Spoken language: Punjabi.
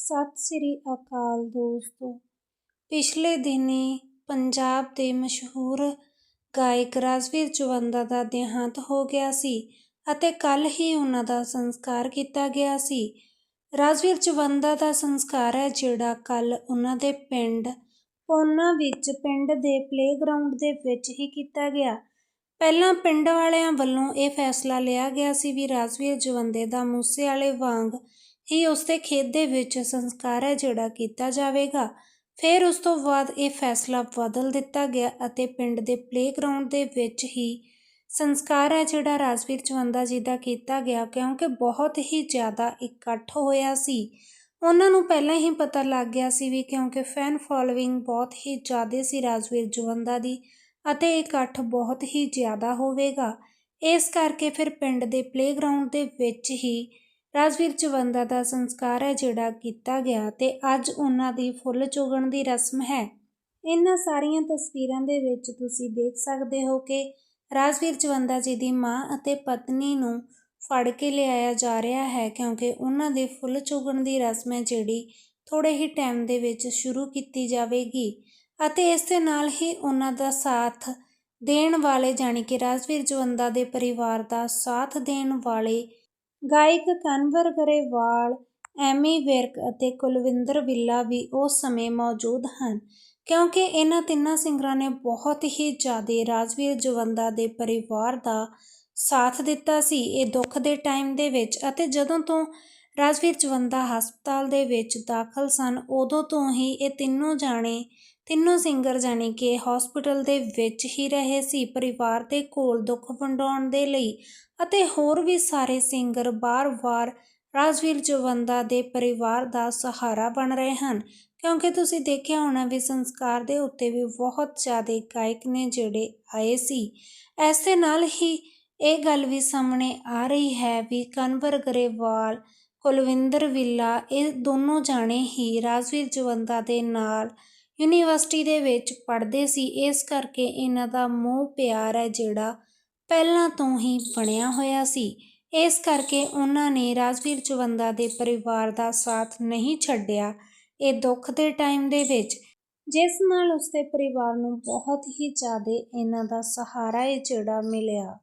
ਸਤਿ ਸ੍ਰੀ ਅਕਾਲ ਦੋਸਤੋ। ਪਿਛਲੇ ਦਿਨੀ ਪੰਜਾਬ ਦੇ ਮਸ਼ਹੂਰ ਗਾਇਕ ਰਾਜਵੀਰ ਜਵੰਦਾ ਦਾ ਦੇਹਾਂਤ ਹੋ ਗਿਆ ਸੀ ਅਤੇ ਕੱਲ ਹੀ ਉਹਨਾਂ ਦਾ ਸੰਸਕਾਰ ਕੀਤਾ ਗਿਆ ਸੀ। ਰਾਜਵੀਰ ਜਵੰਦਾ ਦਾ ਸੰਸਕਾਰ ਹੈ ਜਿਹੜਾ ਕੱਲ ਉਹਨਾਂ ਦੇ ਪਿੰਡ ਪੋਨਾ ਵਿੱਚ ਪਿੰਡ ਦੇ ਪਲੇਗਰਾਉਂਡ ਦੇ ਵਿੱਚ ਹੀ ਕੀਤਾ ਗਿਆ। ਪਹਿਲਾਂ ਪਿੰਡ ਵਾਲਿਆਂ ਵੱਲੋਂ ਇਹ ਫੈਸਲਾ ਲਿਆ ਗਿਆ ਸੀ ਵੀ ਰਾਜਵੀਰ ਜਵੰਦੇ ਦਾ ਮੂਸੇ ਵਾਲੇ ਵਾਂਗ ਹੀ ਉਸਦੇ ਖੇਤ ਦੇ ਵਿੱਚ ਸੰਸਕਾਰ ਹੈ ਜਿਹੜਾ ਕੀਤਾ ਜਾਵੇਗਾ। ਫਿਰ ਉਸ ਤੋਂ ਬਾਅਦ ਇਹ ਫੈਸਲਾ ਬਦਲ ਦਿੱਤਾ ਗਿਆ ਅਤੇ ਪਿੰਡ ਦੇ ਪਲੇਗਰਾਉਂਡ ਦੇ ਵਿੱਚ ਹੀ ਸੰਸਕਾਰ ਹੈ ਜਿਹੜਾ ਰਾਜਵੀਰ ਚਵੰਦਾ ਜੀ ਦਾ ਕੀਤਾ ਗਿਆ, ਕਿਉਂਕਿ ਬਹੁਤ ਹੀ ਜ਼ਿਆਦਾ ਇਕੱਠ ਹੋਇਆ ਸੀ। ਉਹਨਾਂ ਨੂੰ ਪਹਿਲਾਂ ਹੀ ਪਤਾ ਲੱਗ ਗਿਆ ਸੀ ਵੀ ਕਿਉਂਕਿ ਫੈਨ ਫੋਲੋਇੰਗ ਬਹੁਤ ਹੀ ਜ਼ਿਆਦਾ ਸੀ ਰਾਜਵੀਰ ਜਵੰਦਾ ਦੀ ਅਤੇ ਇਕੱਠ ਬਹੁਤ ਹੀ ਜ਼ਿਆਦਾ ਹੋਵੇਗਾ। ਇਸ ਕਰਕੇ ਫਿਰ ਪਿੰਡ ਦੇ ਪਲੇਗਰਾਉਂਡ ਦੇ ਵਿੱਚ ਹੀ ਰਾਜਵੀਰ ਚਵੰਦਾ ਦਾ ਸੰਸਕਾਰ ਹੈ ਜਿਹੜਾ ਕੀਤਾ ਗਿਆ ਤੇ ਅੱਜ ਉਹਨਾਂ ਦੀ ਫੁੱਲ ਚੁਗਣ ਦੀ ਰਸਮ ਹੈ। ਇਹਨਾਂ ਸਾਰੀਆਂ ਤਸਵੀਰਾਂ ਦੇ ਵਿੱਚ ਤੁਸੀਂ ਦੇਖ ਸਕਦੇ ਹੋ ਕਿ ਰਾਜਵੀਰ ਚਵੰਦਾ ਜੀ ਦੀ ਮਾਂ ਅਤੇ ਪਤਨੀ ਨੂੰ ਫੜ ਕੇ ਲਿਆਇਆ ਜਾ ਰਿਹਾ ਹੈ ਕਿਉਂਕਿ ਉਹਨਾਂ ਦੇ ਫੁੱਲ ਚੁਗਣ ਦੀ ਰਸਮ ਹੈ ਜਿਹੜੀ ਥੋੜੇ ਹੀ ਟਾਈਮ ਦੇ ਵਿੱਚ ਸ਼ੁਰੂ ਕੀਤੀ ਜਾਵੇਗੀ ਅਤੇ ਇਸ ਦੇ ਨਾਲ ਹੀ ਉਹਨਾਂ ਦਾ ਸਾਥ ਦੇਣ ਵਾਲੇ ਜਾਨੀ ਕਿ ਰਾਜਵੀਰ ਜਵੰਦਾ ਦੇ ਪਰਿਵਾਰ ਦਾ ਸਾਥ ਦੇਣ ਵਾਲੇ ਗਾਇਕ ਕਨਵਰ ਗਰੇਵਾਲ, ਐਮੀ ਵਿਰਕ ਅਤੇ ਕੁਲਵਿੰਦਰ ਬਿੱਲਾ ਵੀ ਉਸ ਸਮੇਂ ਮੌਜੂਦ ਹਨ, ਕਿਉਂਕਿ ਇਹਨਾਂ ਤਿੰਨਾਂ ਸਿੰਗਰਾਂ ਨੇ ਬਹੁਤ ਹੀ ਜ਼ਿਆਦਾ ਰਾਜਵੀਰ ਜਵੰਦਾ ਦੇ ਪਰਿਵਾਰ ਦਾ ਸਾਥ ਦਿੱਤਾ ਸੀ। ਇਹ ਦੁੱਖ ਦੇ ਟਾਈਮ ਦੇ ਵਿੱਚ ਅਤੇ ਜਦੋਂ ਤੋਂ ਰਾਜਵੀਰ ਜਵੰਦਾ ਹਸਪਤਾਲ ਦੇ ਵਿੱਚ ਦਾਖਲ ਸਨ, ਉਦੋਂ ਤੋਂ ਹੀ ਇਹ ਤਿੰਨੋਂ ਜਾਣੇ ਤਿੰਨੋਂ ਸਿੰਗਰ ਜਾਨੀ ਕਿ ਹਸਪੀਟਲ ਦੇ ਵਿੱਚ ਹੀ ਰਹੇ ਸੀ, ਪਰਿਵਾਰ ਦੇ ਕੋਲ ਦੁੱਖ ਵੰਡਾਉਣ ਦੇ ਲਈ ਅਤੇ ਹੋਰ ਵੀ ਸਾਰੇ ਸਿੰਗਰ ਬਾਰ-ਬਾਰ ਰਾਜਵੀਰ ਜਵੰਦਾ ਦੇ ਪਰਿਵਾਰ ਦਾ ਸਹਾਰਾ ਬਣ ਰਹੇ ਹਨ। ਕਿਉਂਕਿ ਤੁਸੀਂ ਦੇਖਿਆ ਹੋਣਾ ਵੀ ਸੰਸਕਾਰ ਦੇ ਉੱਤੇ ਵੀ ਬਹੁਤ ਜ਼ਿਆਦਾ ਗਾਇਕ ਨੇ ਜਿਹੜੇ ਆਏ ਸੀ। ਇਸ ਦੇ ਨਾਲ ਹੀ ਇਹ ਗੱਲ ਵੀ ਸਾਹਮਣੇ ਆ ਰਹੀ ਹੈ ਵੀ ਕਨਵਰ ਗਰੇਵਾਲ, ਕੁਲਵਿੰਦਰ ਵਿੱਲਾ, ਇਹ ਦੋਨੋਂ ਜਾਣੇ ਹੀ ਰਾਜਵੀਰ ਜਵੰਦਾ ਦੇ ਨਾਲ ਯੂਨੀਵਰਸਿਟੀ ਦੇ ਵਿੱਚ ਪੜ੍ਹਦੇ ਸੀ। ਇਸ ਕਰਕੇ ਇਹਨਾਂ ਦਾ ਮੋਹ ਪਿਆਰ ਹੈ ਜਿਹੜਾ ਪਹਿਲਾਂ ਤੋਂ ਹੀ ਬਣਿਆ ਹੋਇਆ ਸੀ। ਇਸ ਕਰਕੇ ਉਹਨਾਂ ਨੇ ਰਾਜਵੀਰ ਚਵੰਦਾ ਦੇ ਪਰਿਵਾਰ ਦਾ ਸਾਥ ਨਹੀਂ ਛੱਡਿਆ ਇਹ ਦੁੱਖ ਦੇ ਟਾਈਮ ਦੇ ਵਿੱਚ। ਜਿਸ ਨਾਲ ਉਸਦੇ ਪਰਿਵਾਰ ਨੂੰ ਬਹੁਤ ਹੀ ਜ਼ਿਆਦਾ ਇਹਨਾਂ ਦਾ ਸਹਾਰਾ ਹੈ ਜਿਹੜਾ ਮਿਲਿਆ।